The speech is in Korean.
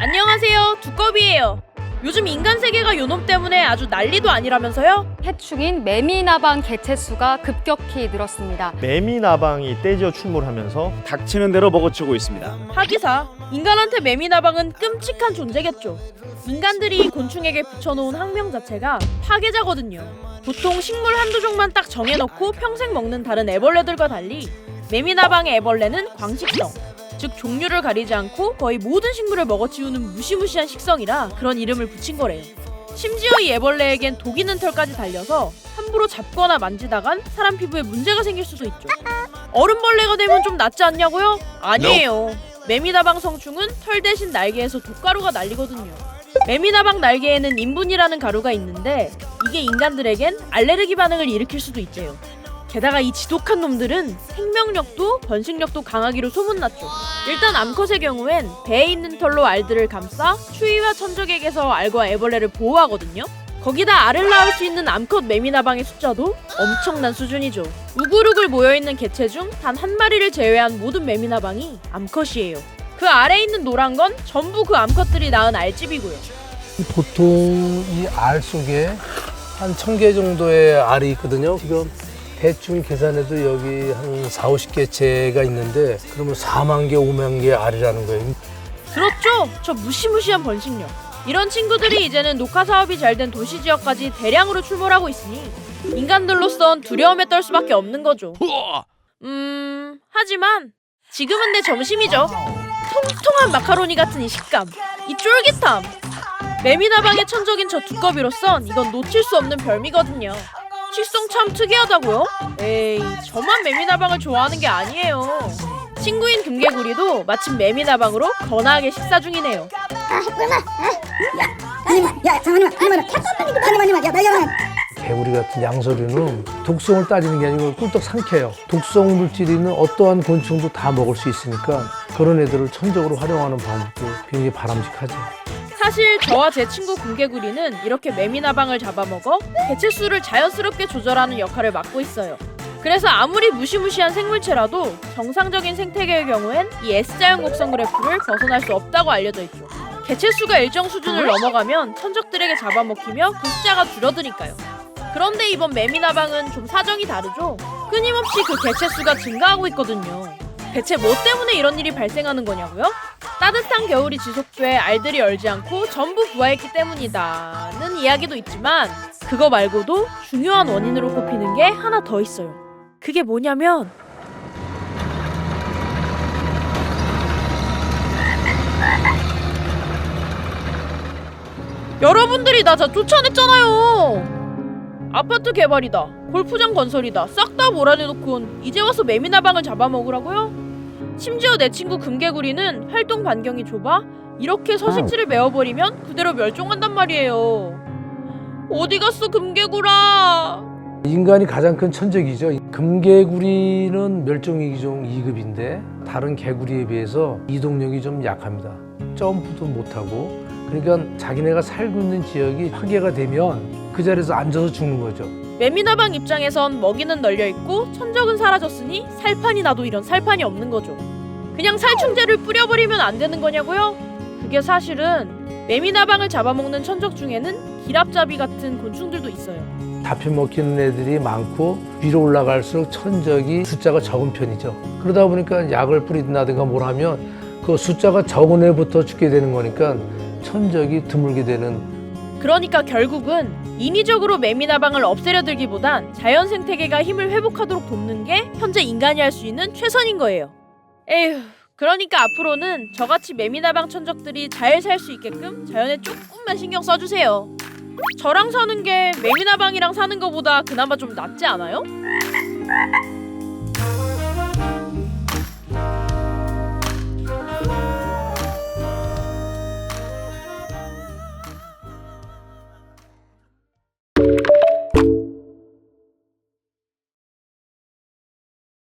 안녕하세요. 두꺼비예요. 요즘 인간 세계가 요놈 때문에 아주 난리도 아니라면서요? 해충인 매미나방 개체 수가 급격히 늘었습니다. 매미 나방이 떼지어 출몰하면서 닥치는 대로 먹어치고 있습니다. 하기사 인간한테 매미나방은 끔찍한 존재겠죠. 인간들이 곤충에게 붙여놓은 학명 자체가 파괴자거든요. 보통 식물 한두 종만 딱 정해놓고 평생 먹는 다른 애벌레들과 달리 매미나방의 애벌레는 광식성, 즉 종류를 가리지 않고 거의 모든 식물을 먹어치우는 무시무시한 식성이라 그런 이름을 붙인 거래요. 심지어 이 애벌레에겐 독 있는 털까지 달려서 함부로 잡거나 만지다간 사람 피부에 문제가 생길 수도 있죠. 얼음벌레가 되면 좀 낫지 않냐고요? 아니에요. 매미나방 성충은 털 대신 날개에서 독가루가 날리거든요. 매미나방 날개에는 인분이라는 가루가 있는데 이게 인간들에겐 알레르기 반응을 일으킬 수도 있대요. 게다가 이 지독한 놈들은 생명력도 번식력도 강하기로 소문났죠. 일단 암컷의 경우엔 배에 있는 털로 알들을 감싸 추위와 천적에게서 알과 애벌레를 보호하거든요. 거기다 알을 낳을 수 있는 암컷 매미나방의 숫자도 엄청난 수준이죠. 우글우글 모여있는 개체 중 단 한 마리를 제외한 모든 매미나방이 암컷이에요. 그 아래 있는 노란 건 전부 그 암컷들이 낳은 알집이고요. 보통 이 알 속에 한 천 개 정도의 알이 있거든요. 지금 대충 계산해도 여기 한 4, 50개체가 있는데 그러면 4만 개, 5만 개 알이라는 거예요. 들었죠? 저 무시무시한 번식력. 이런 친구들이 이제는 녹화 사업이 잘 된 도시 지역까지 대량으로 출몰하고 있으니 인간들로선 두려움에 떨 수밖에 없는 거죠. 음, 하지만 지금은 내 점심이죠. 통통한 마카로니 같은 이 식감, 이 쫄깃함. 매미나방의 천적인 저 두꺼비로선 이건 놓칠 수 없는 별미거든요. 식성 참 특이하다고요? 에이, 저만 매미나방을 좋아하는 게 아니에요. 친구인 금개구리도 마침 매미나방으로 거나하게 식사 중이네요. 아니면 야 잠깐만 아니면 아니면 아니면 야 나야 개구리 같은 양서류는 독성을 따지는 게 아니고 꿀떡 삼켜요. 독성 물질이 있는 어떠한 곤충도 다 먹을 수 있으니까 그런 애들을 천적으로 활용하는 방법도 굉장히 바람직하죠. 사실 저와 제 친구 금개구리는 이렇게 매미나방을 잡아먹어 개체 수를 자연스럽게 조절하는 역할을 맡고 있어요. 그래서 아무리 무시무시한 생물체라도 정상적인 생태계의 경우엔 이 S자형 곡선 그래프를 벗어날 수 없다고 알려져 있죠. 개체 수가 일정 수준을 넘어가면 천적들에게 잡아먹히며 그 숫자가 줄어드니까요. 그런데 이번 매미나방은 좀 사정이 다르죠. 끊임없이 그 개체 수가 증가하고 있거든요. 대체 뭐 때문에 이런 일이 발생하는 거냐고요? 따뜻한 겨울이 지속돼 알들이 얼지 않고 전부 부화했기 때문이다는 이야기도 있지만 그거 말고도 중요한 원인으로 꼽히는 게 하나 더 있어요. 그게 뭐냐면 여러분들이 나 다 쫓아냈잖아요. 아파트 개발이다, 골프장 건설이다, 싹 다 몰아내놓곤 이제 와서 매미나방을 잡아먹으라고요? 심지어 내 친구 금개구리는 활동 반경이 좁아 이렇게 서식지를 메워버리면 그대로 멸종한단 말이에요. 어디 갔어 금개구라? 인간이 가장 큰 천적이죠. 금개구리는 멸종위기종 2급인데 다른 개구리에 비해서 이동력이 좀 약합니다. 점프도 못하고 그러니까 자기네가 살고 있는 지역이 파괴가 되면 그 자리에서 앉아서 죽는 거죠. 매미나방 입장에선 먹이는 널려 있고 천적은 사라졌으니 살판이 나도 이런 살판이 없는 거죠. 그냥 살충제를 뿌려버리면 안 되는 거냐고요? 그게 사실은 매미나방을 잡아먹는 천적 중에는 기랍잡이 같은 곤충들도 있어요. 잡혀 먹히는 애들이 많고 위로 올라갈수록 천적이 숫자가 적은 편이죠. 그러다 보니까 약을 뿌린다든가 뭘 하면 그 숫자가 적은 애부터 죽게 되는 거니까 천적이 드물게 되는 그러니까 결국은 인위적으로 매미나방을 없애려 들기보단 자연 생태계가 힘을 회복하도록 돕는 게 현재 인간이 할 수 있는 최선인 거예요. 에휴, 그러니까 앞으로는 저같이 매미나방 천적들이 잘 살 수 있게끔 자연에 조금만 신경 써주세요. 저랑 사는 게 매미나방이랑 사는 거보다 그나마 좀 낫지 않아요?